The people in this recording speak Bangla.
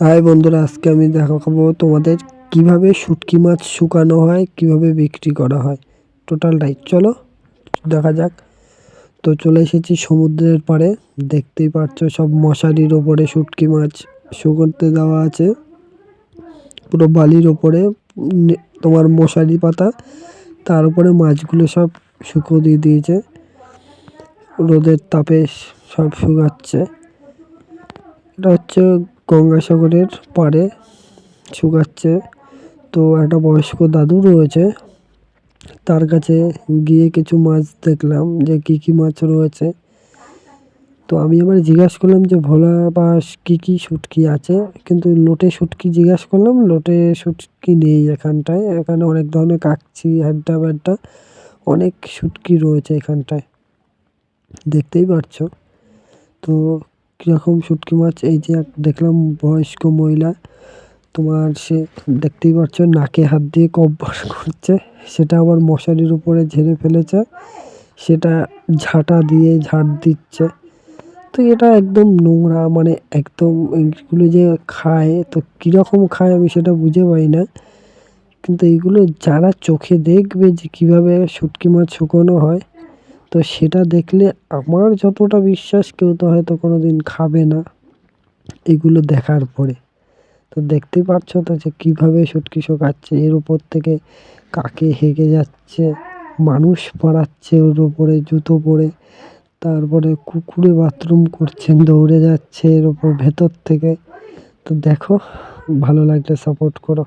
হাই বন্ধুরা, আজকে আমি দেখাবো তোমাদের কীভাবে শুটকি মাছ শুকানো হয়, কীভাবে বিক্রি করা হয়। টোটালটাই চলো দেখা যাক। তো চলে এসেছি সমুদ্রের পাড়ে। দেখতেই পাচ্ছ সব মশারির ওপরে শুটকি মাছ শুকোতে দেওয়া আছে। পুরো বালির ওপরে তোমার মশারি পাতা, তার উপরে মাছগুলো সব শুকো দিয়ে দিয়েছে। রোদের তাপে সব শুকাচ্ছে। এটা হচ্ছে গঙ্গাসাগরের পাড়ে শুকাচ্ছে তো একটা বয়স্ক দাদু রয়েছে। তার কাছে গিয়ে কিছু মাছ দেখলাম যে কি কি মাছ রয়েছে। তো আমি আবার জিজ্ঞাসা করলাম যে, ভোলা বাস কী কী শুটকি আছে? কিন্তু লোটে শুটকি জিজ্ঞাসা করলাম, লোটে শুটকি নেই এখানটায়। এখানে অনেক ধরনের কাকচি হ্যাড্ডা ব্যাড্ডা অনেক শুটকি রয়েছে এখানটায়। দেখতেই পারছ? তো কীরকম শুটকি মাছ? এই যে দেখলাম বয়স্ক মহিলা, তোমার সে দেখতেই পাচ্ছ নাকে হাত দিয়ে কব্বর করছে। সেটা আবার মশারির উপরে ঝেড়ে ফেলেছে। সেটা ঝাঁটা দিয়ে ঝাড় দিচ্ছে। তো এটা একদম নোংরা মানে একদম এইগুলো যে খায়, তো কীরকম খায় আমি সেটা বুঝে পাই না। কিন্তু এইগুলো যারা চোখে দেখবে যে কীভাবে শুটকি মাছ শুকোনো হয় তো সেটা দেখলে আমার যতটা বিশ্বাস কেউ তো হয়তো কোনো দিন খাবে না এগুলো দেখার পরে। তো দেখতে পাচ্ছ তো যে কীভাবে শুটকি শুকাচ্ছে, এর উপর থেকে কাকে হেগে যাচ্ছে, মানুষ পড়াচ্ছে ওর উপরে, জুতো পরে, তারপরে কুকুরে বাথরুম করছেন দৌড়ে যাচ্ছে এর ওপর ভেতর থেকে। তো দেখো, ভালো লাগলে সাপোর্ট করো।